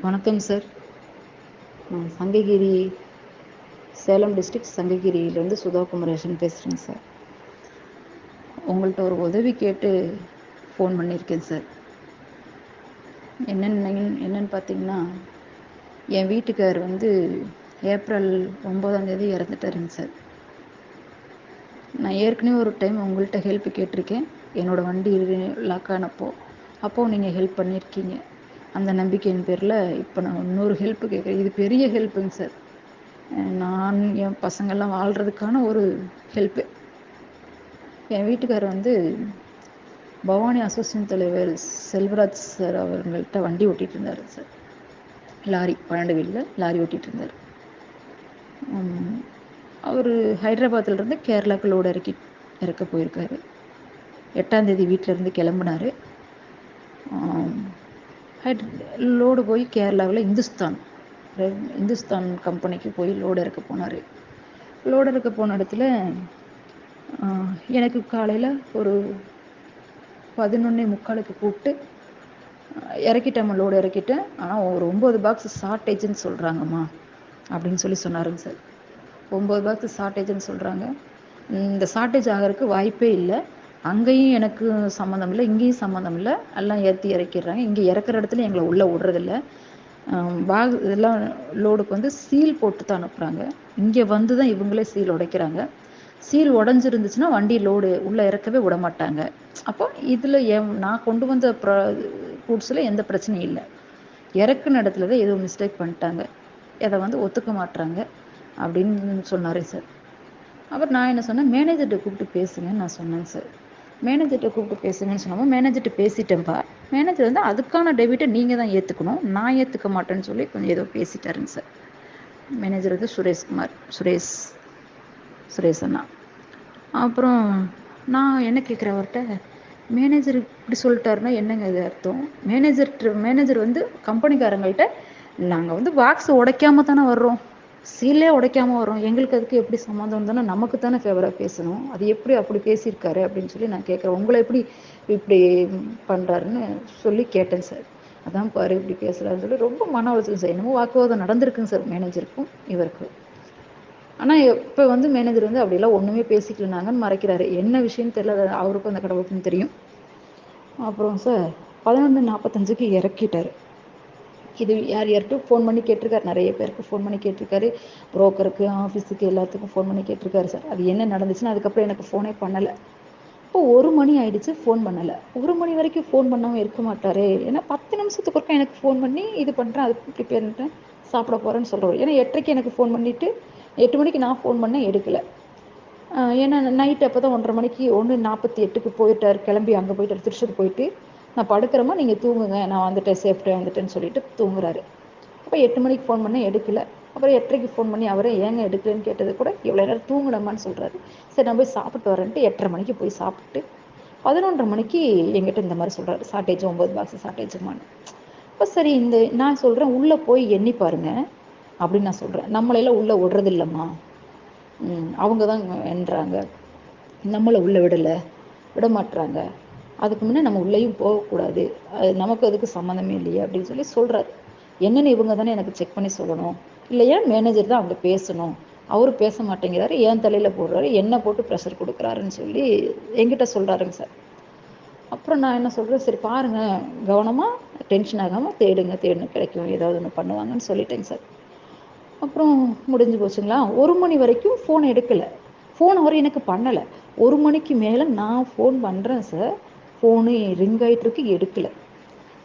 வணக்கம் சார். நான் சங்ககிரி சேலம் டிஸ்ட்ரிக் சங்ககிரியிலேருந்து சுதா குமரேசன் பேசுகிறேங்க சார். உங்கள்கிட்ட ஒரு உதவி கேட்டு ஃபோன் பண்ணியிருக்கேன் சார். என்னென்ன என்னென்னு பார்த்தீங்கன்னா என் வீட்டுக்கார் வந்து ஏப்ரல் ஒம்போதாந்தேதி இறந்துட்டாருங்க சார். நான் ஏற்கனவே ஒரு டைம் உங்கள்கிட்ட ஹெல்ப் கேட்டிருக்கேன். என்னோடய வண்டி லாக் ஆனப்போ. அப்போது நீங்கள் ஹெல்ப் பண்ணியிருக்கீங்க. அந்த நம்பிக்கையின் பேரில் இப்போ நான் இன்னொரு ஹெல்ப்பு கேட்குறேன். இது பெரிய ஹெல்ப்புங்க சார் நான் என் பசங்கள்லாம் வாழ்கிறதுக்கான ஒரு ஹெல்ப்பு என் வீட்டுக்கார் வந்து பவானி அசோசியேஷன் தலைவர் செல்வராஜ் சார் அவர்கள்ட்ட வண்டி ஓட்டிகிட்டு இருந்தார் சார் லாரி பன்னெண்டு வீலில் லாரி ஓட்டிகிட்டு இருந்தார். அவர் ஹைதராபாத்திலேருந்து கேரளாவுக்கு லோடு இறக்கி இறக்க போயிருக்காரு. எட்டாந்தேதி வீட்டிலேருந்து கிளம்புனார். லோடு போய் கேரளாவில் இந்துஸ்தான். இந்துஸ்தான் கம்பெனிக்கு போய் லோடு இறக்க போனார். லோடு இறக்க போன இடத்துல எனக்கு காலையில் ஒரு பதினொன்னே முக்காலுக்கு கூப்பிட்டு இறக்கிட்டேம்மா லோடு இறக்கிட்டேன். ஆனால் ஒரு ஒம்பது பாக்ஸ் ஷார்ட்டேஜுன்னு சொல்கிறாங்கம்மா அப்படின்னு சொல்லி சொன்னாருங்க சார் ஒம்பது பாக்ஸ் ஷார்ட்டேஜுன்னு சொல்கிறாங்க இந்த ஷார்ட்டேஜ் ஆகிறதுக்கு வாய்ப்பே இல்லை. அங்கேயும் எனக்கு சம்மந்தம் இல்லை இங்கேயும் சம்மந்தம் இல்லை. எல்லாம் ஏற்றி இறக்கிடுறாங்க. இங்கே இறக்குற இடத்துல எங்களை உள்ளே விட்றதில்ல. பாக் இதெல்லாம் லோடுக்கு வந்து சீல் போட்டு தான் அனுப்புகிறாங்க இங்கே வந்து தான் இவங்களே சீல் உடைக்கிறாங்க. சீல் உடஞ்சிருந்துச்சுன்னா வண்டி லோடு உள்ளே இறக்கவே விட மாட்டாங்க. அப்போ இதில் என் நான் கொண்டு வந்த ப்ரா கூட்ஸில் எந்த பிரச்சனையும் இல்லை. இறக்குன இடத்துல தான் ஏதோ மிஸ்டேக் பண்ணிட்டாங்க. அதை வந்து ஒத்துக்க மாட்டுறாங்க அப்படின்னு சொன்னார் சார். அப்புறம் நான் என்ன சொன்னேன் மேனேஜர்கிட்ட கூப்பிட்டு பேசுங்கன்னு நான் சொன்னேன் சார். மேனேஜர்கிட்ட கூப்பிட்டு பேசுங்கன்னு சொன்னோம் மேனேஜர்கிட்ட பேசிட்டேன்ப்பா மேனேஜர் வந்து அதுக்கான டெபிட்டை நீங்கள் தான் ஏற்றுக்கணும் நான் ஏற்றுக்க மாட்டேன்னு சொல்லி கொஞ்சம் ஏதோ பேசிட்டாருங்க சார். மேனேஜர் வந்து சுரேஷ்குமார் சுரேஷ் சுரேஷ் அண்ணா. அப்புறம் நான் என்ன கேட்குறேன் அவர்கிட்ட? மேனேஜர் இப்படி சொல்லிட்டாருன்னா என்னங்க இது அர்த்தம்? மேனேஜர் மேனேஜர் வந்து கம்பெனிக்காரங்கள்ட்ட நாங்கள் வந்து பாக்ஸ் உடைக்காம தானே வர்றோம். சீலே உடைக்காமல் வரும் எங்களுக்கு அதுக்கு எப்படி சம்மந்தம் தானே நமக்கு தானே ஃபேவராக பேசணும். அது எப்படி அப்படி பேசியிருக்காரு அப்படின்னு சொல்லி நான் கேட்குறேன். உங்களை எப்படி இப்படி பண்ணுறாருன்னு சொல்லி கேட்டேன் சார். அதான் பாரு இப்படி பேசுகிறாருன்னு சொல்லி ரொம்ப மன உளைச்சல் சார். என்னமோ வாக்குவாதம் நடந்திருக்குங்க சார் மேனேஜருக்கும் இவருக்கும். ஆனால் இப்போ வந்து மேனேஜர் வந்து அப்படிலாம் ஒன்றுமே பேசிக்கலனாங்கன்னு மறைக்கிறாரு. என்ன விஷயம்னு தெரியல அவருக்கும் அந்த கடவுளுக்கும் தெரியும். அப்புறம் சார் பதினொன்று நாற்பத்தஞ்சுக்கு இறக்கிட்டார். இது யார் யார்கிட்டும் ஃபோன் பண்ணி கேட்டிருக்காரு. நிறைய பேருக்கு ஃபோன் பண்ணி கேட்டிருக்காரு. ப்ரோக்கருக்கு ஆஃபீஸுக்கு எல்லாத்துக்கும் ஃபோன் பண்ணி கேட்டிருக்காரு சார் அது என்ன நடந்துச்சுன்னு அதுக்கப்புறம் எனக்கு ஃபோனே பண்ணலை. இப்போ ஒரு மணி ஆயிடுச்சு ஃபோன் பண்ணலை. ஒரு மணி வரைக்கும் ஃபோன் பண்ணாமல் இருக்க மாட்டார். ஏன்னா பத்து நிமிஷத்துக்கு ஒருக்கா எனக்கு ஃபோன் பண்ணி இது பண்ணுறேன் அது ப்ரிப்பேர் பண்ணிட்டேன் சாப்பிட போகிறேன்னு சொல்கிறோம் ஏன்னா எட்டரைக்கு எனக்கு ஃபோன் பண்ணிவிட்டு எட்டு மணிக்கு நான் ஃபோன் பண்ணேன் எடுக்கலை. ஏன்னா நைட்டு அப்போ தான் ஒன்றரை மணிக்கு ஒன்று நாற்பத்தி எட்டுக்கு போயிட்டார். கிளம்பி அங்கே போயிட்டார் திருச்சூர் போயிட்டு. நான் படுக்கிறேமா நீங்கள் தூங்குங்க. நான் வந்துட்டேன் சேஃப்டியாக வந்துட்டேன்னு சொல்லிட்டு தூங்குறாரு. அப்போ எட்டு மணிக்கு ஃபோன் பண்ண எடுக்கல. அப்புறம் எட்டரைக்கு ஃபோன் பண்ணி அவரே ஏங்க எடுக்கலன்னு கேட்டது கூட இவ்வளோ நேரம் தூங்கணுமான்னு சொல்கிறாரு சரி நான் போய் சாப்பிட்டு வரேன்ட்டு எட்டரை மணிக்கு போய் சாப்பிட்டு பதினொன்றரை மணிக்கு எங்கிட்ட இந்த மாதிரி சொல்கிறாரு சாட்டேஜ் ஒம்பது பாக்ஸ் சாட்டேஜுமான்னு. இப்போ சரி இந்த நான் சொல்கிறேன் உள்ளே போய் எண்ணி பாருங்க அப்படின்னு நான் சொல்கிறேன் நம்மளையெல்லாம் உள்ளே விடுறது இல்லைம்மா அவங்க தான் என்றாங்க. நம்மளை உள்ளே விடலை விட மாட்டுறாங்க அதுக்கு முன்னே நம்ம உள்ளேயும் போகக்கூடாது. அது நமக்கு அதுக்கு சம்மந்தமே இல்லையே அப்படின்னு சொல்லி சொல்கிறாரு என்னென்னு இவங்க தானே எனக்கு செக் பண்ணி சொல்லணும். இல்லையா மேனேஜர் தான் அவங்க பேசணும்? அவர் பேச மாட்டேங்கிறாரு ஏன் தலையில் போடுறாரு என்ன போட்டு ப்ரெஷர் கொடுக்குறாருன்னு சொல்லி எங்கிட்ட சொல்கிறாருங்க சார் அப்புறம் நான் என்ன சொல்கிறேன் சரி பாருங்கள் கவனமாக டென்ஷன் ஆகாமல் தேடுங்க தேடுங்க கிடைக்கும் ஏதாவது ஒன்று பண்ணுவாங்கன்னு சொல்லிட்டேங்க சார் அப்புறம் முடிஞ்சு போச்சுங்களா? ஒரு மணி வரைக்கும் ஃபோன் எடுக்கலை. ஃபோன் அவர் எனக்கு பண்ணலை. ஒரு மணிக்கு மேலே நான் ஃபோன் பண்ணுறேன் சார் ஃபோனு ரிங் ஆகிட்டுருக்கு எடுக்கலை.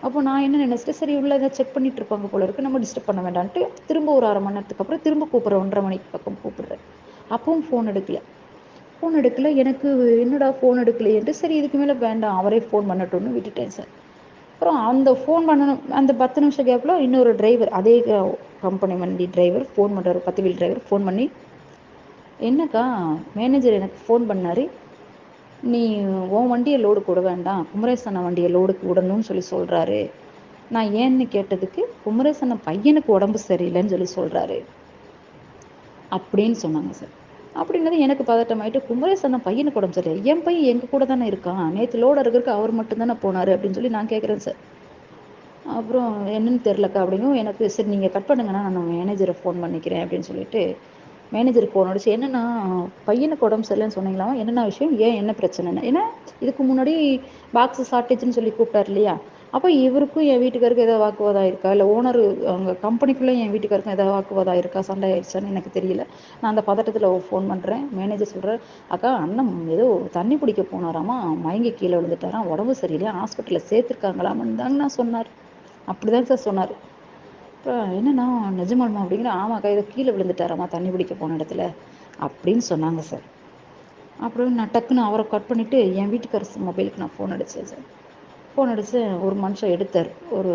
அப்போ நான் என்ன நினச்சிட்டேன் சரி உள்ள ஏதாவது செக் பண்ணிட்டு இருப்பாங்க போல இருக்கு நம்ம டிஸ்டர்ப் பண்ண வேண்டான்ட்டு திரும்ப ஒரு அரை மணி நேரத்துக்கு அப்புறம் திரும்ப கூப்பிட்றேன் ஒன்றரை மணிக்கு பக்கம் கூப்பிட்றேன். அப்பவும் ஃபோன் எடுக்கல. ஃபோன் எடுக்கல எனக்கு என்னடா ஃபோன் எடுக்கலையேன்ட்டு சரி இதுக்கு மேலே வேண்டாம் அவரே ஃபோன் பண்ணட்டும்னு விட்டுட்டேன் சார். அப்புறம் அந்த ஃபோன் பண்ணணும் அந்த பத்து நிமிஷம் கேப்பில் இன்னொரு டிரைவர் அதே கம்பெனி வண்டி டிரைவர் ஃபோன் பண்ணுறாரு பத்து வீல் டிரைவர் ஃபோன் பண்ணி என்னக்கா மேனேஜர் எனக்கு ஃபோன் பண்ணார் நீ உன் வண்டியை லோடு கூட வேண்டாம். குமரேசன வண்டியை லோடுக்கு விடணும்னு சொல்லி சொல்கிறாரு நான் ஏன்னு கேட்டதுக்கு குமரேசன பையனுக்கு உடம்பு சரியில்லைன்னு சொல்லி சொல்கிறாரு அப்படின்னு சொன்னாங்க சார். அப்படின்னது எனக்கு பதட்டமாயிட்டு குமரேசன பையனுக்கு உடம்பு சரியில்லை. என் பையன் எங்கள் கூட தானே இருக்கான்? நேற்று லோடு இருக்கிறதுக்கு அவர் மட்டும் தானே போனார் அப்படின்னு சொல்லி நான் கேட்குறேன் சார். அப்புறம் என்னன்னு தெரிலக்கா அப்படிங்கவும் எனக்கு சரி நீங்கள் கட் பண்ணுங்கன்னா நான் மேனேஜரை ஃபோன் பண்ணிக்கிறேன் அப்படின்னு சொல்லிட்டு மேனேஜருக்கு ஃபோன் அடிச்சு என்னண்ணா பையனுக்கு உடம்பு சரியில்லைன்னு சொன்னீங்களா என்னென்ன விஷயம்? ஏன் என்ன பிரச்சனைன்னு? ஏன்னா இதுக்கு முன்னாடி பாக்ஸ் ஷார்ட்டேஜ்னு சொல்லி கூப்பிட்டாரு இல்லையா? அப்போ இவருக்கும் என் வீட்டுக்காருக்கும் ஏதாவது வாக்குவாதம் இருக்கா? இல்லை ஓனர் அவங்க கம்பெனிக்குள்ளே என் வீட்டுக்காருக்கும் ஏதாவது வாக்குவாதம் இருக்கா? சண்டை ஆயிடுச்சான்னு எனக்கு தெரியல. நான் அந்த பதட்டத்தில் ஃபோன் பண்ணுறேன் மேனேஜர் சொல்கிறார் அக்கா அண்ணன் ஏதோ தண்ணி பிடிக்க போனாராமா? மயங்கி கீழே விழுந்துட்டாராம். உடம்பு சரியில்லை ஹாஸ்பிட்டலில் சேர்த்துருக்காங்களாமன்னு தாங்க நான் சொன்னார். அப்படி தான் சார் சொன்னார். அப்புறம் என்னண்ணா நிஜமாலுமா அப்படிங்கிற ஆமாக்கா இதை கீழே விழுந்துட்டாராமா தண்ணி பிடிக்க போன இடத்துல அப்படின்னு சொன்னாங்க சார் அப்புறம் நான் டக்குன்னு அவரை கட் பண்ணிவிட்டு என் வீட்டுக்கார மொபைலுக்கு நான் ஃபோன் அடித்தேன் சார் ஃபோன் அடித்து ஒரு மனுஷன் எடுத்தார். ஒரு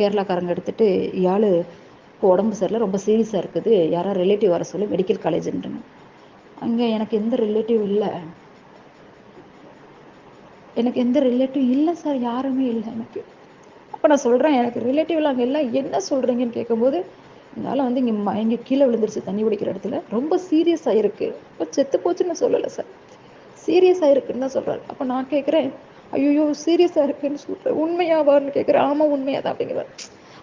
கேரளாக்காரங்க எடுத்துகிட்டு யாழ் உடம்பு சரியில்லை ரொம்ப சீரியஸாக இருக்குது. யாராவது ரிலேட்டிவ் வர சொல்லி மெடிக்கல் காலேஜுன்றேன் அங்கே எனக்கு எந்த ரிலேட்டிவ் இல்லை. எனக்கு எந்த ரிலேட்டிவ் இல்லை சார் யாருமே இல்லை எனக்கு. அப்போ நான் சொல்கிறேன் எனக்கு ரிலேட்டிவ்லாம் அங்கே எல்லாம் என்ன சொல்கிறீங்கன்னு கேட்கும்போது இதனால் வந்து இங்கே இங்கே கீழே விழுந்துருச்சு தண்ணி குடிக்கிற இடத்துல. ரொம்ப சீரியஸாக இருக்குது இப்போ செத்து போச்சுன்னு சொல்லலை சார் சீரியஸாக இருக்குன்னு தான் சொல்கிறாரு அப்போ நான் கேட்குறேன் ஐயோ சீரியஸாக இருக்குன்னு சொல்கிறேன் உண்மையாவான்னு கேட்குறேன் ஆமாம் உண்மையாக தான் அப்படிங்கிறார்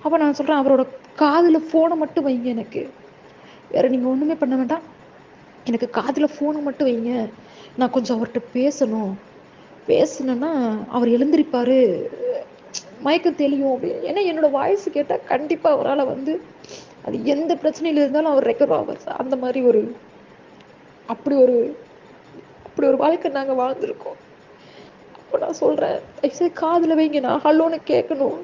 அப்போ நான் சொல்கிறேன் அவரோட காதில் ஃபோனை மட்டும் வைங்க எனக்கு. வேறு நீங்கள் ஒன்றுமே பண்ண வேண்டாம். எனக்கு காதில் ஃபோனை மட்டும் வைங்க. நான் கொஞ்சம் அவர்கிட்ட பேசணும். பேசினேன்னா அவர் எழுந்திருப்பார். மயக்கம் தெளியும் அப்படின்னு ஏன்னா என்னோட வாய்ஸ் கேட்டால் கண்டிப்பாக அவரால் வந்து அது எந்த பிரச்சனையில் இருந்தாலும் அவர் ரெக்கவர் ஆவார். சார் அந்த மாதிரி ஒரு அப்படி ஒரு அப்படி ஒரு வாழ்க்கை நாங்கள் வாழ்ந்துருக்கோம். அப்போ நான் சொல்கிறேன் சரி காதில் வைங்க. நான் ஹலோன்னு கேட்கணும்.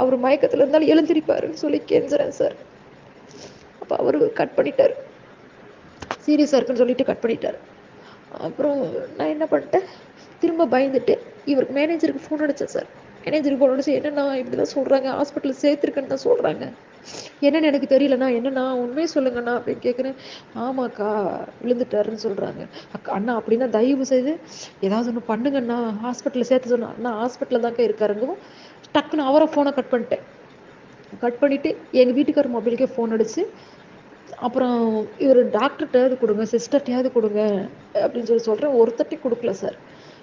அவர் மயக்கத்தில் இருந்தாலும் எழுந்திருப்பாருன்னு சொல்லி கெஞ்சுறேன் சார் அப்போ அவர் கட் பண்ணிட்டார். சீரியஸாக இருக்குன்னு சொல்லிட்டு கட் பண்ணிட்டார். அப்புறம் நான் என்ன பண்ணிட்டேன்? திரும்ப பயந்துட்டு இவருக்கு மேனேஜருக்கு ஃபோன் அடித்தேன் சார் மேனேஜருக்கு ஃபோன் அடிச்சு என்னண்ணா இப்படி தான் சொல்கிறாங்க ஹாஸ்பிட்டலில் சேர்த்துருக்கேன்னு தான் சொல்கிறாங்க என்னன்னு எனக்கு தெரியலண்ணா என்னண்ணா உண்மையை சொல்லுங்கண்ணா அப்படின்னு கேட்குறேன் ஆமாக்கா விழுந்துட்டாருன்னு சொல்கிறாங்க அக்கா அண்ணா அப்படின்னா தயவு செய்து ஏதாவது ஒன்று பண்ணுங்கண்ணா. ஹாஸ்பிட்டலில் சேர்த்து சொன்னா அண்ணா ஹாஸ்பிட்டலில் தான்க்கா இருக்காருங்கவும் டக்குன்னு அவரை ஃபோனை கட் பண்ணிட்டேன். கட் பண்ணிவிட்டு எங்கள் வீட்டுக்கார மொபைலுக்கே ஃபோன் அடித்து அப்புறம் இவர் டாக்டர்கிட்டையாவது கொடுங்க சிஸ்டர்கிட்டையாவது கொடுங்க அப்படின்னு சொல்லி சொல்கிறேன் ஒருத்தட்டி கொடுக்கல சார்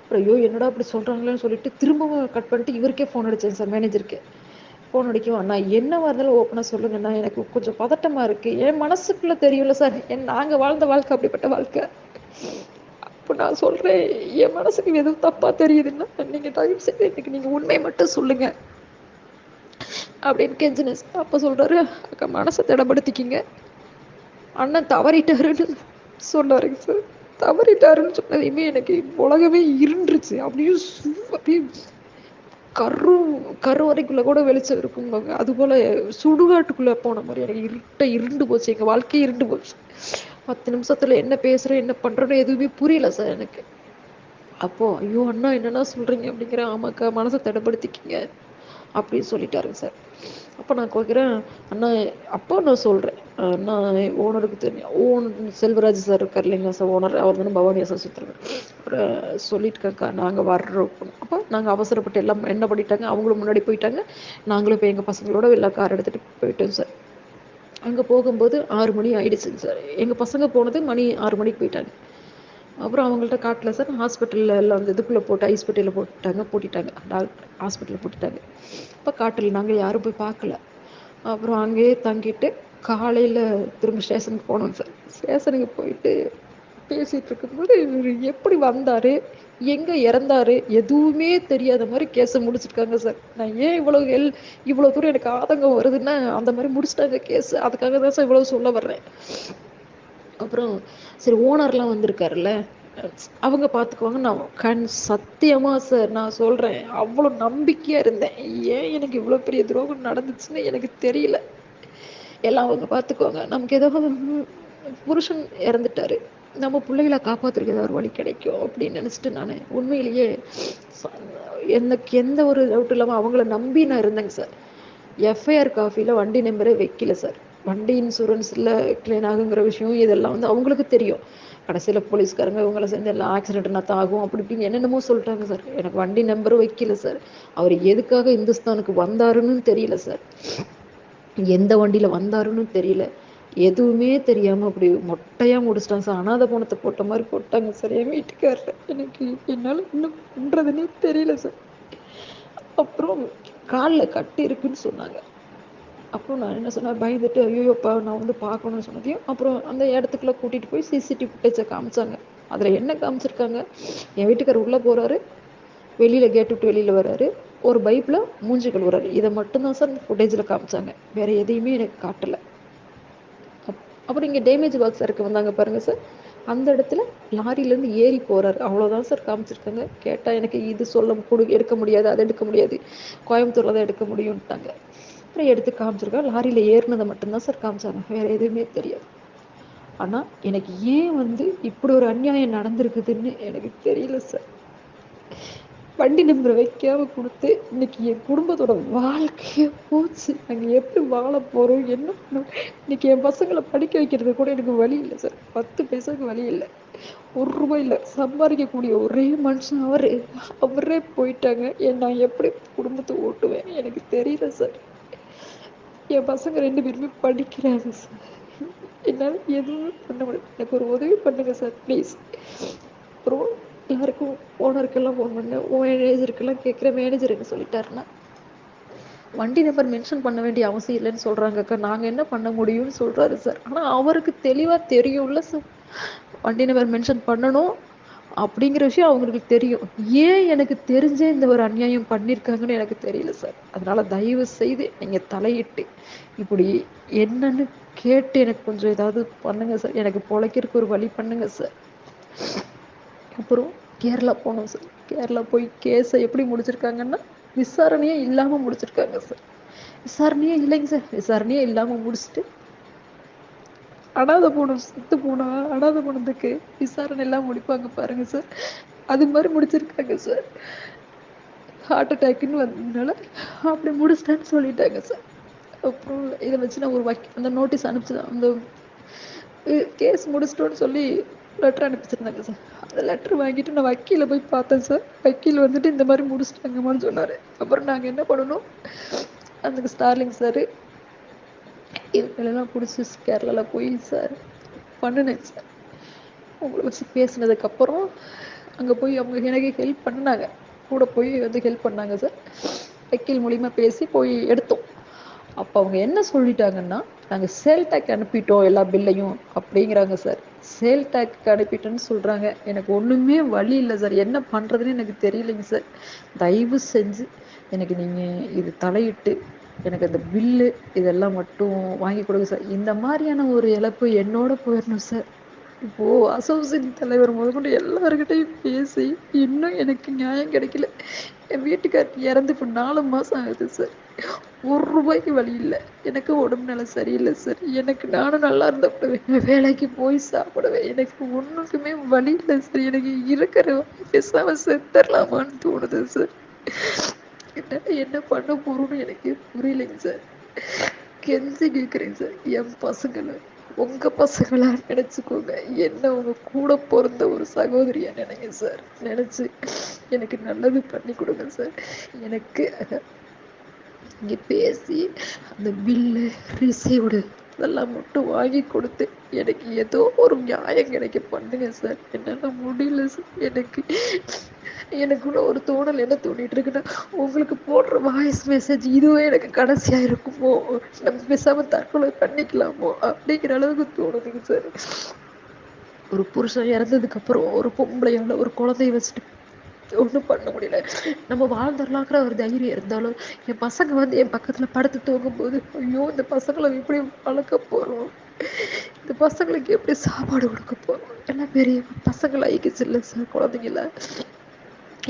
அப்புறம் ஐயோ என்னடா அப்படி சொல்கிறாங்களேன்னு சொல்லிட்டு திரும்பவும் கட் பண்ணிட்டு இவருக்கே ஃபோன் அடித்தேன் சார் மேனேஜருக்கு ஃபோன் அடிக்கவும் நான் என்ன இருந்தாலும் ஓப்பனாக சொல்லுங்கண்ணா எனக்கு கொஞ்சம் பதட்டமாக இருக்குது என் மனசுக்குள்ளே தெரியும்ல சார் என் நாங்கள் வாழ்ந்த வாழ்க்கை அப்படிப்பட்ட வாழ்க்கை. அப்போ நான் சொல்கிறேன் என் மனசுக்கு எதுவும் தப்பாக தெரியுதுன்னா நீங்கள் தயவு செய்து எனக்கு நீங்கள் உண்மையை மட்டும் சொல்லுங்கள் அப்படின்னு கெஞ்சினஸ் அப்போ சொல்கிறாரு அக்கா மனசை திடப்படுத்திக்கிங்க. அண்ணன் தவறிட்டாருன்னு சொன்னாருங்க சார் தவறிட்டாருன்னு சொன்னதையுமே எனக்கு உலகமே இருண்டுருச்சு அப்படியே அப்படியே கரு கருவறைக்குள்ளே கூட வெளிச்சம் இருக்கும்பாங்க அதுபோல் சுடுகாட்டுக்குள்ளே போன மாதிரி எனக்கு இருட்ட இருண்டு போச்சு. எங்கள் வாழ்க்கையே இருண்டு போச்சு. பத்து நிமிஷத்தில் என்ன பேசுகிறேன் என்ன பண்ணுறேன்னு எதுவுமே புரியல சார் எனக்கு. அப்போது ஐயோ அண்ணா என்னென்ன சொல்கிறீங்க அப்படிங்கிற ஆமாக்கா மனசை தடப்படுத்திக்கிங்க. அப்படின்னு சொல்லிட்டாருங்க சார். அப்போ நான் கேட்குறேன் அண்ணா அப்போ நான் சொல்கிறேன் அண்ணா ஓனருக்கு தெரியும். ஓன் செல்வராஜ் சார் இருக்கார் இல்லைங்களா சார் ஓனர். அவர் தானே பவானி சார் சுற்றுறாரு அப்புறம் சொல்லிட்டுருக்கேன்க்கா நாங்கள் வர்றோம். அப்போ நாங்கள் அவசரப்பட்டு எல்லாம் என்ன பண்ணிட்டாங்க அவங்களும் முன்னாடி போயிட்டாங்க. நாங்களும் இப்போ எங்கள் பசங்களோட எல்லா கார் எடுத்துகிட்டு போயிட்டோம் சார். அங்கே போகும்போது ஆறு மணி ஆயிடுச்சுங்க சார். எங்கள் பசங்க போனது மணி ஆறு மணிக்கு போயிட்டாங்க. அப்புறம் அவங்கள்ட்ட காட்டல சார். ஹாஸ்பிட்டலில் எல்லாம் அந்த இதுக்குள்ளே போட்டு ஐஸ் பெட்டியில் போட்டுட்டாங்க. பூட்டிட்டாங்க டாக்டர் ஹாஸ்பிட்டலில் பூட்டிட்டாங்க. இப்போ காட்டில். நாங்கள் யாரும் போய் பார்க்கல. அப்புறம் அங்கேயே தங்கிட்டு காலையில் திரும்ப ஸ்டேஷனுக்கு போனோம் சார். ஸ்டேஷனுக்கு போயிட்டு பேசிகிட்டு இருக்கும்போது இவர் எப்படி வந்தார்? எங்கே இறந்தாரு? எதுவுமே தெரியாத மாதிரி கேஸை முடிச்சிருக்காங்க சார். நான் ஏன் இவ்வளோ எல் இவ்வளோ தூரம் எனக்கு ஆதங்கம் வருதுன்னா அந்த மாதிரி முடிச்சிட்டாங்க கேஸ் அதுக்காக தான் சார் இவ்வளோ சொல்ல வர்றேன். அப்புறம் சரி ஓனர்லாம் வந்திருக்காருல்ல அவங்க பார்த்துக்குவாங்க நான் கண் சத்தியமாக சார் நான் சொல்கிறேன் அவ்வளோ நம்பிக்கையாக இருந்தேன். ஏன் எனக்கு இவ்வளோ பெரிய துரோகம் நடந்துச்சுன்னு எனக்கு தெரியல. எல்லாம் அவங்க பார்த்துக்குவாங்க நமக்கு ஏதாவது புருஷன் இறந்துட்டாரு. நம்ம பிள்ளைகளை காப்பாற்றுறதுக்கு ஏதாவது ஒரு வழி கிடைக்கும் அப்படின்னு நினச்சிட்டு நான் உண்மையிலேயே எனக்கு எந்த ஒரு டவுட் இல்லாமல் அவங்கள நம்பி நான் இருந்தேங்க சார் எஃப்ஐஆர் காஃபியில் வண்டி நம்பரே வைக்கல சார் வண்டி இன்சூரன்ஸில் கிளைம் ஆகுங்கிற விஷயம் இதெல்லாம் வந்து அவங்களுக்கு தெரியும். கடைசியில் போலீஸ்காரங்க இவங்களை சேர்ந்து எல்லாம் ஆக்சிடென்ட்னா தாகும் அப்படி இப்படின்னு என்னென்னமோ சொல்லிட்டாங்க சார் எனக்கு வண்டி நம்பரும் வைக்கல சார் அவர் எதுக்காக இந்துஸ்தானுக்கு வந்தாருன்னு தெரியல சார் எந்த வண்டியில் வந்தாருன்னு தெரியல. எதுவுமே தெரியாமல் அப்படி மொட்டையாக முடிச்சிட்டாங்க சார் அனாதை பணத்தை போட்ட மாதிரி போட்டாங்க சார் என் வீட்டுக்காரர். எனக்கு என்னால் இன்னும் பண்ணுறதுன்னே தெரியல சார் அப்புறம் காலில் கட்டி இருக்குன்னு சொன்னாங்க. அப்புறம் நான் என்ன சொன்னேன் பயந்துட்டு ஐயயோப்பா நான் வந்து பார்க்கணும்னு சொன்னதையும் அப்புறம் அந்த இடத்துக்குள்ளே கூட்டிகிட்டு போய் சிசிடிவி ஃபுட்டேஜை காமிச்சாங்க. அதில் என்ன காமிச்சிருக்காங்க? என் வீட்டுக்கார் உள்ளே போகிறாரு வெளியில் கேட்டு விட்டு வெளியில் வர்றாரு ஒரு பைப்பில் மூஞ்சி கழுவுறாரு. இதை மட்டும்தான் சார் ஃபுட்டேஜ்ல காமிச்சாங்க. வேற எதையுமே எனக்கு காட்டலை. அப் இங்கே டேமேஜ் பாக்ஸ் எறக்க வந்தாங்க பாருங்கள் சார். அந்த இடத்துல லாரிலேருந்து ஏறி போகிறாரு அவ்வளோதான் சார் காமிச்சிருக்காங்க. கேட்டால் எனக்கு இது சொல்ல குடு எடுக்க முடியாது அதை எடுக்க முடியாது. கோயம்புத்தூரில் தான் எடுக்க முடியுன்ட்டாங்க அப்புறம் எடுத்து காமிச்சிருக்கே? லாரியில் ஏறினதை மட்டும்தான் சார் காமிச்சாங்க. வேறு எதுவுமே தெரியாது. ஆனால் எனக்கு ஏன் வந்து இப்படி ஒரு அநியாயம் நடந்திருக்குதுன்னு எனக்கு தெரியல சார் வண்டி நம்பர் வைக்காம கொடுத்து இன்னைக்கு என் குடும்பத்தோட வாழ்க்கையே போச்சு. நாங்கள் எப்படி வாழ போகிறோம் என்ன பண்ணோம் இன்னைக்கு என் பசங்களை படிக்க வைக்கிறது கூட எனக்கு வழி இல்லை சார் பத்து பைசாவுக்கு வழி இல்லை. ஒரு ரூபாய் இல்லை. சம்பாதிக்கக்கூடிய ஒரே மனுஷன் அவரு. அவரே போயிட்டாங்க. எ நான் எப்படி குடும்பத்தை ஓட்டுவே எனக்கு தெரியல சார் என் பசங்க ரெண்டு பேருமே படிக்கிறாங்க சார் என்னால் எதுவுமே பண்ண முடியாது எனக்கு ஒரு உதவி பண்ணுங்க சார் ப்ளீஸ் அப்புறம் எல்லாருக்கு ஓனருக்கெல்லாம் ஃபோன் பண்ணேன் மேனேஜருக்கெல்லாம் கேட்குற மேனேஜர் என்ன சொல்லிட்டாருன்னா வண்டி நம்பர் மென்ஷன் பண்ண வேண்டிய அவசியம் இல்லைன்னு சொல்கிறாங்க அக்கா. நாங்கள் என்ன பண்ண முடியும்னு சொல்கிறாரு சார் ஆனால் அவருக்கு தெளிவாக தெரியும்ல சார் வண்டி நம்பர் மென்ஷன் பண்ணணும் அப்படிங்கிற விஷயம் அவங்களுக்கு தெரியும். ஏன் எனக்கு தெரிஞ்சே இந்த ஒரு அநியாயம் பண்ணியிருக்காங்கன்னு எனக்கு தெரியல சார் அதனால தயவு செய்து நீங்கள் தலையிட்டு இப்படி என்னன்னு கேட்டு எனக்கு கொஞ்சம் ஏதாவது பண்ணுங்க சார் எனக்கு பொழைக்கிறதுக்கு ஒரு வழி பண்ணுங்க சார் அப்புறம் கேரளா போனோம் சார் கேரளா போய் கேஸை எப்படி முடிச்சிருக்காங்கன்னா விசாரணையே இல்லாமல் முடிச்சிருக்காங்க சார் விசாரணையே இல்லைங்க சார் விசாரணையே இல்லாமல் முடிச்சுட்டு அனாத பொண்ணு செத்து போனா அனாத பொண்ணுதுக்கு விசாரணை எல்லாம் முடிப்பாங்க பாருங்க சார் அது மாதிரி முடிச்சிருக்காங்க சார் ஹார்ட் அட்டாக்குன்னு வந்ததுனால அப்படி முடிச்சிட்டேன்னு சொல்லிட்டாங்க சார் அப்புறம் இதை வச்சு நான் ஒரு வக் அந்த நோட்டீஸ் அனுப்பிச்சிதான் அந்த கேஸ் முடிச்சிட்டோன்னு சொல்லி லெட்டர் அனுப்பிச்சிருந்தாங்க சார் அந்த லெட்டர் வாங்கிட்டு நான் வக்கீல போய் பார்த்தேன் சார் வக்கீல் வந்துட்டு இந்த மாதிரி முடிச்சிட்டாங்கம்மான்னு சொன்னார். அப்புறம் நாங்கள் என்ன பண்ணணும்? அந்த ஸ்டார்லிங் சார் எல்லாம் பிடிச்சி கேரளாவில் போய் சார் பண்ணினேன் சார். உங்களை வச்சு பேசினதுக்கப்புறம் அங்கே போய் அவங்க எனக்கு ஹெல்ப் பண்ணாங்க. கூட போய் வந்து ஹெல்ப் பண்ணாங்க சார். வக்கீல் மூலிமா பேசி போய் எடுத்தோம். அப்போ அவங்க என்ன சொல்லிட்டாங்கன்னா நாங்கள் சேல் டேக் அனுப்பிட்டோம் எல்லா பில்லையும் அப்படிங்கிறாங்க சார். சேல் டேக் அனுப்பிட்டோன்னு சொல்கிறாங்க எனக்கு ஒன்றுமே வழி இல்லை சார். என்ன பண்ணுறதுன்னு எனக்கு தெரியலைங்க சார். தயவு செஞ்சு எனக்கு நீங்கள் இது தலையிட்டு எனக்கு அந்த பில்லு இதெல்லாம் மட்டும் வாங்கி கொடுங்க சார் இந்த மாதிரியான ஒரு இழப்பு என்னோட போயிடணும் சார் இப்போ அசோசியேட் தலைவர் முதற்கொண்டு எல்லாருக்கிட்டையும் பேசி இன்னும் எனக்கு நியாயம் கிடைக்கல. என் வீட்டுக்கார் இறந்து இப்போ நாலு மாதம் ஆகுது சார் ஒரு ரூபாய்க்கு வழி இல்லை. எனக்கு உடம்பு நிலை சரியில்லை சார் எனக்கு நானும் நல்லா இருந்த வேலைக்கு போய் சாப்பிடுவேன். எனக்கு ஒன்றுக்குமே வழி இல்லை சார் எனக்கு இருக்கிற பேசாமல் செத்தர்லாமான்னு தோணுது சார் என்னால என்ன பண்ண போறோன்னு எனக்கு புரியலைங்க சார். கெஞ்சி கேக்குறே சார். என் பசங்களை உங்க பசங்களா நினச்சிக்கோங்க. என்ன உங்க கூட பிறந்த ஒரு சகோதரியா நினைங்க சார். நினச்சி எனக்கு நல்லது பண்ணி கொடுங்க சார். எனக்கு இங்க பேசி அந்த பில்லு ரிசிவ்டு அதெல்லாம் மட்டும் வாங்கி கொடுத்து எனக்கு ஏதோ ஒரு நியாயம் கிடைக்க பண்ணுங்க சார். என்னால் முடியல சார். எனக்கு எனக்குள்ள ஒரு தோணல் என்ன தோணிட்டு இருக்குன்னா உங்களுக்கு போடுற வாய்ஸ் மெசேஜ் இதுவே எனக்கு கடைசியாக இருக்குமோ? நம்ம பேசாம தற்கொலை பண்ணிக்கலாமோ? அப்படிங்கிற அளவுக்கு தோணுதுங்க சார். ஒரு புருஷன் இறந்ததுக்கப்புறம் ஒரு பொம்பளையால ஒரு குழந்தைய வச்சுட்டு ஒன்றும் பண்ண முடியல. நம்ம வாழ்ந்துடலாங்கிற ஒரு தைரியம் இருந்தாலும் என் பசங்க வந்து என் பக்கத்துல படுத்து தூங்கும்போது ஐயோ இந்த பசங்களை எப்படி வளர்க்க போகிறோம் இந்த பசங்களுக்கு எப்படி சாப்பாடு கொடுக்க போகிறோம் எல்லாம் பெரிய பசங்களாயிடுச்சுல்ல சார் குழந்தைங்கள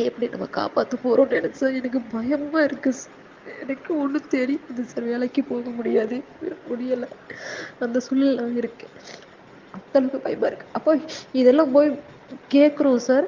எப்படி நம்ம காப்பாற்ற போகிறோம்னு நினச்சா எனக்கு பயமா இருக்கு எனக்கு ஒன்றும் தெரியுது சார் வேலைக்கு போக முடியாது. முடியலை. அந்த சூழ்நிலை இருக்கு அத்தளவுக்கு பயமா இருக்கு. அப்போ இதெல்லாம் போய் கேட்குறோம் சார்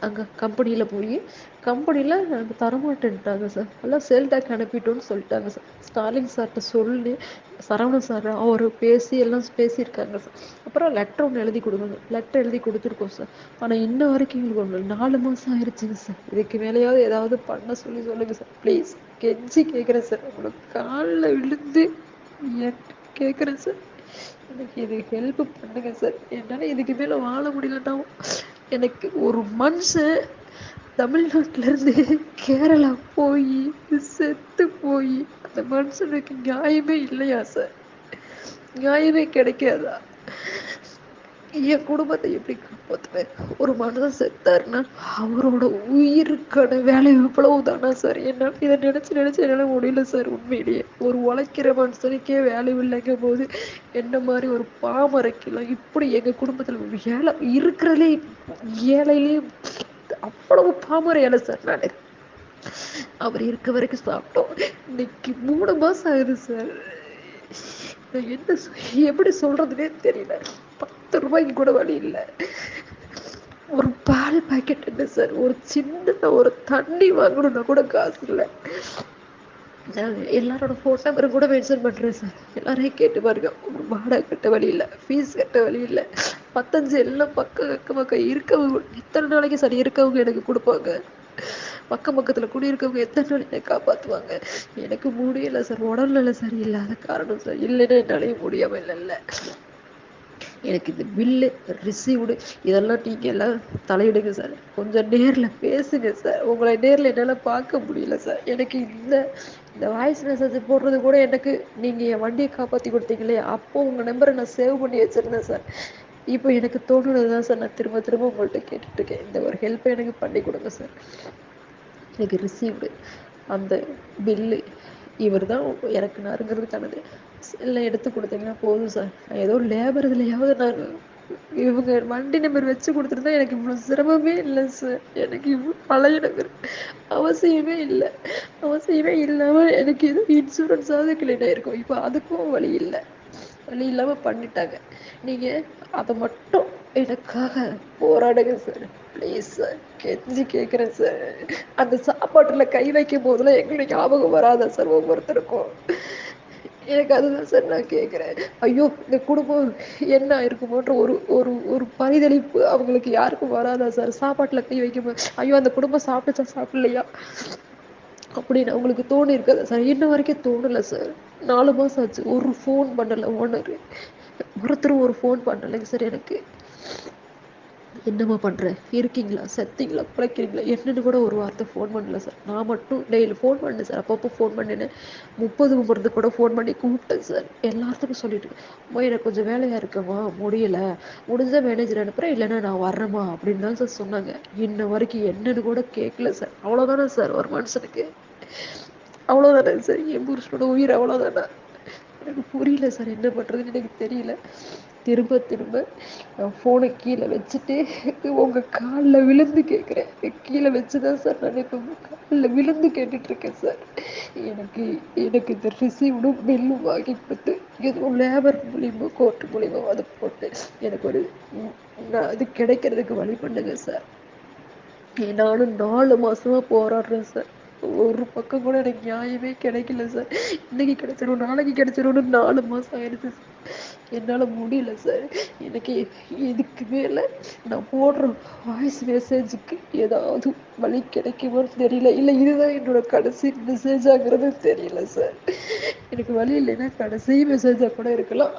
அங்கே கம்பெனியில் போய் கம்பெனியில் எனக்கு தரமாட்டேன்ட்டாங்க சார் எல்லாம் சேல்டாக் அனுப்பிட்டோன்னு சொல்லிட்டாங்க சார் ஸ்டாலின் சார்கிட்ட சொல்லி சரவண சார் அவர் பேசி எல்லாம் பேசியிருக்காங்க சார் அப்புறம் லெட்டர் ஒன்று எழுதி கொடுங்க லெட்டர் எழுதி கொடுத்துருக்கோம் சார் ஆனால் இன்ன வரைக்கும் எங்களுக்கு ஒன்று நாலு மாதம் ஆயிடுச்சுங்க சார் இதுக்கு மேலேயாவது ஏதாவது பண்ண சொல்லி சொல்லுங்கள் சார் ப்ளீஸ் கெஞ்சி கேட்குறேன் சார் உங்களுக்கு காலில் விழுந்து கேட்குறேன் சார் எனக்கு இது ஹெல்ப் பண்ணுங்க சார் என்னால் இதுக்கு மேலே வாழ முடியலன்னா எனக்கு ஒரு மனுஷன் தமிழ்நாட்டுல இருந்து கேரளா போயி செத்து போயி அந்த மனுஷனுக்கு நியாயமே இல்லையா சார் நியாயமே கிடைக்காதா? என் குடும்பத்தை எப்படி காப்பாற்றுவேன் ஒரு மனுஷன் செத்தாருன்னா அவரோட உயிருக்கான வேலை எவ்வளவு தானா சார்? என்னால் இதை நினச்சி நினச்சி என்னால் முடியல சார் உண்மையிலேயே. ஒரு உழைக்கிற மனுஷனுக்கே வேலை இல்லைங்கும் போது என்ன மாதிரி ஒரு பாமரைக்கெல்லாம் இப்படி எங்கள் குடும்பத்தில் ஏழை இருக்கிறதுலே ஏழையிலேயே அவ்வளவு பாமர ஏழை சார் நான். அவர் இருக்க வரைக்கும் சாப்பிட்டோம். இன்னைக்கு மூணு மாசம் ஆகுது சார். நான் என்ன சொ- எப்படி சொல்றதுனே தெரியல. பத்து ரூபாய்க்கு கூட வழி இல்லை. ஒரு பால் பாக்கெட் என்ன சார்? ஒரு சின்ன ஒரு தண்ணி வாங்கணும்னா கூட காசு இல்லை. எல்லாரோட ஃபோன் நம்பரும் கூட மென்ஷன் பண்ணுறேன் சார். எல்லாரையும் கேட்டு பாருங்க. ஒரு வாடகை கட்ட வழி இல்லை. ஃபீஸ் கட்ட வழி இல்லை. பத்தஞ்சு எல்லாம் பக்கம் அக்கம் பக்கம் இருக்கவங்க எத்தனை நாளைக்கு சரி இருக்கவங்க எனக்கு கொடுப்பாங்க. பக்கம் பக்கத்தில் குடியிருக்கவங்க எத்தனை நாள் என்னை காப்பாற்றுவாங்க எனக்கு முடியல சார். உடல்நிலை சரியில்லாத காரணம் சார். இல்லைன்னா என்னாலையும் முடியாமல் இல்லைல்ல. எனக்கு இந்த பில்லு ரிசீவ்டு இதெல்லாம் நீங்கள் எல்லாம் தலையிடுங்க சார் கொஞ்சம் நேரில் பேசுங்க சார் உங்களை நேரில் என்னால் பார்க்க முடியல சார் எனக்கு இந்த இந்த வாய்ஸ் மெசேஜ் போடுறது கூட எனக்கு நீங்கள் என் வண்டியை காப்பாற்றி கொடுத்தீங்களே. அப்போ உங்கள் நம்பரை நான் சேவ் பண்ணி வச்சுருந்தேன் சார் இப்போ எனக்கு தோணுனது தான் சார் நான் திரும்ப திரும்ப உங்கள்கிட்ட கேட்டுட்ருக்கேன் இந்த ஒரு ஹெல்ப்பை எனக்கு பண்ணி கொடுங்க சார் எனக்கு ரிசீவ்டு அந்த பில்லு இவர் தான் எனக்கு நறுங்கிறதுக்கானது எல்லாம் எடுத்து கொடுத்தீங்கன்னா போதும் சார். நான் ஏதோ லேபர் இதுலையாவது நான் இவங்க வண்டி நம்பர் வச்சு கொடுத்துருந்தா எனக்கு இவ்வளோ சிரமமே இல்லை சார். எனக்கு இவ்வளோ பழைய நம்பர் அவசியமே இல்லை. அவசியமே இல்லாமல் எனக்கு எதுவும் இன்சூரன்ஸாவது கிளீன் ஆயிருக்கும். இப்போ அதுக்கும் வழி இல்லை. வழி இல்லாமல் பண்ணிட்டாங்க. நீங்கள் அதை மட்டும் எனக்காக போராடுங்க சார். ப்ளீஸ் சார் கெஞ்சி கேட்குறேன் சார் அந்த சாப்பாட்டில் கை வைக்கும் போதெல்லாம் எங்களுக்கு ஞாபகம் வராதா சார் ஒவ்வொருத்தருக்கும்? எனக்கு அதுதான் சார் நான் கேட்குறேன் ஐயோ இந்த குடும்பம் என்ன இருக்குமோன்ற ஒரு ஒரு ஒரு பரிதளிப்பு அவங்களுக்கு யாருக்கும் வராதா சார் சாப்பாட்டில் கை வைக்கும் ஐயோ அந்த குடும்பம் சாப்பிட்டுச்சா சாப்பிடலையா? அப்படின்னு அவங்களுக்கு தோணி இருக்காது சார் இன்ன வரைக்கும் தோணலை சார் நாலு மாதம் ஆச்சு. ஒரு ஃபோன் பண்ணலை ஓனர் ஒருத்தரும் ஒரு ஃபோன் பண்ணலைங்க சார் எனக்கு. என்னம்மா பண்ணுறேன் இருக்கீங்களா? செத்தீங்களா? பிழைக்கிறீங்களா என்னன்னு கூட ஒரு வார்த்தை ஃபோன் பண்ணல சார் நான் மட்டும் டெய்லி ஃபோன் பண்ணேன் சார் அப்பப்போ ஃபோன் பண்ணினேன். முப்பது முப்பது கூட ஃபோன் பண்ணி கூப்பிட்டேன் சார் எல்லாத்துக்கும் சொல்லிட்டு அம்மா எனக்கு கொஞ்சம் வேலையாக இருக்குமா? முடியல. முடிஞ்ச மேனேஜர் அனுப்புகிறேன் இல்லைன்னா நான் வரேம்மா அப்படின்னு தான் சார் சொன்னாங்க. இன்ன வரைக்கும் என்னன்னு கூட கேட்கல சார் அவ்வளோதானே சார் ஒரு மனுஷனுக்கு? அவ்வளோதானே சார் என் புருஷனோட உயிர் அவ்வளோதானே எனக்கு புரியல சார் என்ன பண்ணுறதுன்னு எனக்கு தெரியல. திரும்ப திரும்ப நான் ஃபோனை கீழே வச்சுட்டு உங்கள் காலில் விழுந்து கேட்குறேன். கீழே வச்சு தான் சார் நான் இப்போ காலில் விழுந்து கேட்டுட்ருக்கேன் சார் எனக்கு எனக்கு இந்த ரிசீவ்டும் பில்லும் வாங்கி கொடுத்து எதுவும் லேபர் மூலியமோ கோர்ட் மூலியமோ அதை போட்டு எனக்கு ஒரு நான் அது கிடைக்கிறதுக்கு வழி பண்ணுங்க சார் நானும் நாலு மாதமாக போராடுறேன் சார் ஒரு பக்கம் கூட எனக்கு நியாயமே கிடைக்கல சார் இன்னைக்கு கிடைச்சிரும் நாளைக்கு கிடைச்சிரும்னு நாலு மாதம் ஆயிடுச்சு சார் என்னால முடியல சார் எனக்கு இதுக்கு மேலே நான் போடுற வாய்ஸ் மெசேஜுக்கு ஏதாவது வழி கிடைக்குமான்னு தெரியல. இல்லை இதுதான் என்னோட கடைசி மெசேஜ் ஆகிறது தெரியல சார் எனக்கு வழி இல்லைன்னா கடைசி மெசேஜாக கூட இருக்கலாம்.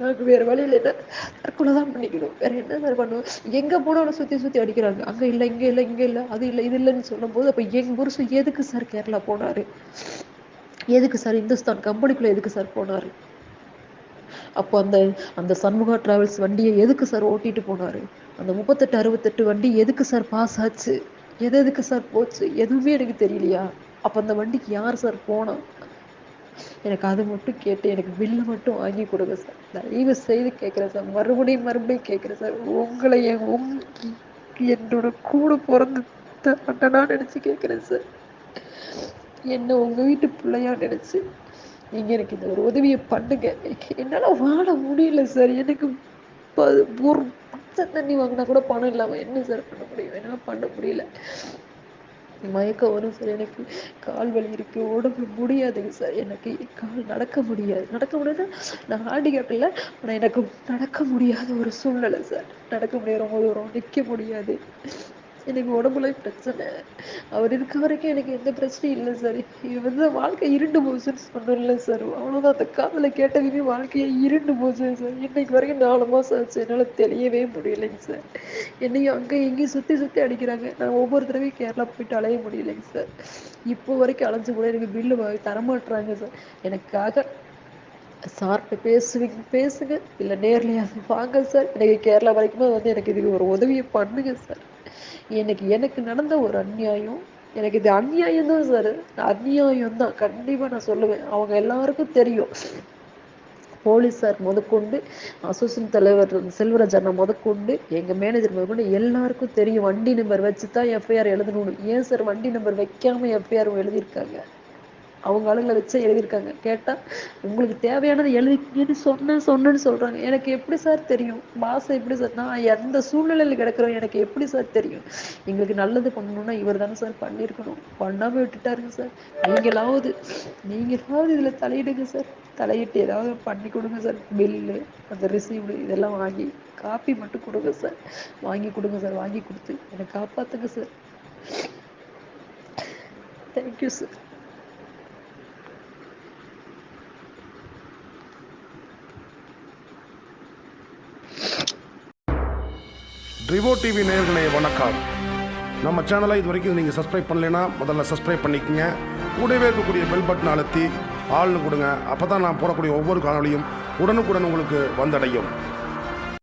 எனக்கு வேறு வழி இல்லைன்னா தற்கொலை தான் பண்ணிக்கணும். வேற என்ன சார் பண்ணுவோம்? எங்கே போனாலும் சுற்றி சுற்றி அடிக்கிறாங்க. அங்கே இல்லை இங்கே இல்லை இங்கே இல்லை அது இல்லை இது இல்லைன்னு சொல்லும்போது அப்போ எங்கள் புருஷன் எதுக்கு சார் கேரளா போனார்? எதுக்கு சார் இந்துஸ்தான் கம்பெனிக்குள்ளே எதுக்கு சார் போனார்? அப்போ அந்த அந்த சண்முகா டிராவல்ஸ் வண்டியை எதுக்கு சார் ஓட்டிட்டு போனாரு? அந்த முப்பத்தெட்டு அறுபத்தெட்டு வண்டி எதுக்கு சார் பாஸ் ஆச்சு? எது எதுக்கு சார் போச்சு? எதுவுமே எனக்கு தெரியலையா? அப்போ அந்த வண்டிக்கு யார் சார் போனா? எனக்கு அது மட்டும் கேட்டு எனக்கு பில்லு மட்டும் வாங்கி கொடுங்க சார் தயவு செய்து கேட்குறேன் சார் மறுபடியும் மறுபடியும் கேட்குறேன் சார் உங்களை என் உங் என்னோட கூட பிறந்த அண்ணனா நினச்சி கேட்குறேன் சார் என்ன உங்க வீட்டு பிள்ளையா நினச்சி? நீங்கள் எனக்கு இந்த ஒரு உதவியை பண்ணுங்க. என்னால் வாழ முடியல சார். எனக்கு ஒரு பச்சை தண்ணி வாங்கினா கூட பணம் இல்லாமல் என்ன சார் பண்ண முடியும்? என்னால பண்ண முடியல. மயக்கம் வரும் சார். எனக்கு கால் வலி இருக்கு. உடம்பு முடியாதுங்க சார். எனக்கு கால் நடக்க முடியாது. நடக்க முடியாது நான் ஹேண்டிகேப் இல்லை ஆனால் எனக்கு நடக்க முடியாத ஒரு சூழ்நிலை சார். நடக்க முடியாது ரொம்ப தூரம் நிற்க முடியாது. எனக்கு உடம்புல பிரச்சனை. அவர் இருக்க வரைக்கும் எனக்கு எந்த பிரச்சனையும் இல்லை சார் இவர் தான் வாழ்க்கை இருண்டு போச்சுன்னு சொன்னல சார் அவ்வளோதான் அந்த காதில் கேட்டதுமே வாழ்க்கையை இருண்டு போச்சு சார் இன்னைக்கு வரைக்கும் நாலு மாதம் ஆச்சு. என்னால் தெரியவே முடியலைங்க சார் என்னையும் அங்கே இங்கேயும் சுற்றி சுற்றி அடிக்கிறாங்க. நான் ஒவ்வொரு தடவையும் கேரளா போயிட்டு அலைய முடியலைங்க சார் இப்போ வரைக்கும் அலைஞ்சு கூட எனக்கு பில்லு தரமாட்டுறாங்க சார் எனக்காக சார்கிட்ட பேசுவீங்க பேசுங்க. இல்லை நேர்லையாவது வாங்க சார் எனக்கு கேரளா வரைக்குமே வந்து எனக்கு இதுக்கு ஒரு உதவியை பண்ணுங்க சார் எனக்கு எனக்கு நடந்த ஒரு அநியாயம் எனக்கு இது அந்நியாயம் தான் சார் அநியாயம் தான் கண்டிப்பாக நான் சொல்லுவேன். அவங்க எல்லாருக்கும் தெரியும். போலீஸார் முதற்கொண்டு அசோசியன் தலைவர் செல்வராஜ் அண்ணா முதற்கொண்டு எங்கள் மேனேஜர் முதற்கொண்டு எல்லாருக்கும் தெரியும். வண்டி நம்பர் வச்சு தான் எஃப்ஐஆர் எழுதணும் ஏன் சார் வண்டி நம்பர் வைக்காம எஃப்ஐஆர் எழுதியிருக்காங்க? அவங்க ஆளுங்களை வச்சு எழுதியிருக்காங்க. கேட்டால் உங்களுக்கு தேவையானதை எழுதிங்கன்னு சொன்னேன் சொன்னேன்னு சொல்கிறாங்க எனக்கு எப்படி சார் தெரியும்? மாதம் எப்படி சார்? நான் எந்த சூழ்நிலையில் கிடக்குறோம்? எனக்கு எப்படி சார் தெரியும்? எங்களுக்கு நல்லது பண்ணணும்னா இவர் தானே சார் பண்ணியிருக்கணும். பண்ணாமல் விட்டுட்டாருங்க சார். நீங்களாவது நீங்களாவது இதில் தலையிடுங்க சார். தலையிட்டு ஏதாவது பண்ணி கொடுங்க சார். பில்லு அந்த ரிசீவ்டு இதெல்லாம் வாங்கி காப்பி மட்டும் கொடுங்க சார். வாங்கி கொடுங்க சார். வாங்கி கொடுத்து என்னை காப்பாற்றுங்க சார். தேங்க்யூ சார் ரிவோ டிவி நேயர்களே வணக்கம். நம்ம சேனலை இது வரைக்கும் நீங்கள் சப்ஸ்கிரைப் பண்ணலைன்னா முதல்ல சப்ஸ்கிரைப் பண்ணிக்கங்க. கூடவே இருக்கக்கூடிய பெல் பட்டன் அழுத்தி ஆள்னு கொடுங்க. அப்போ தான் நான் போடக்கூடிய ஒவ்வொரு காணொலியும் உடனுக்குடன் உங்களுக்கு வந்தடையும்.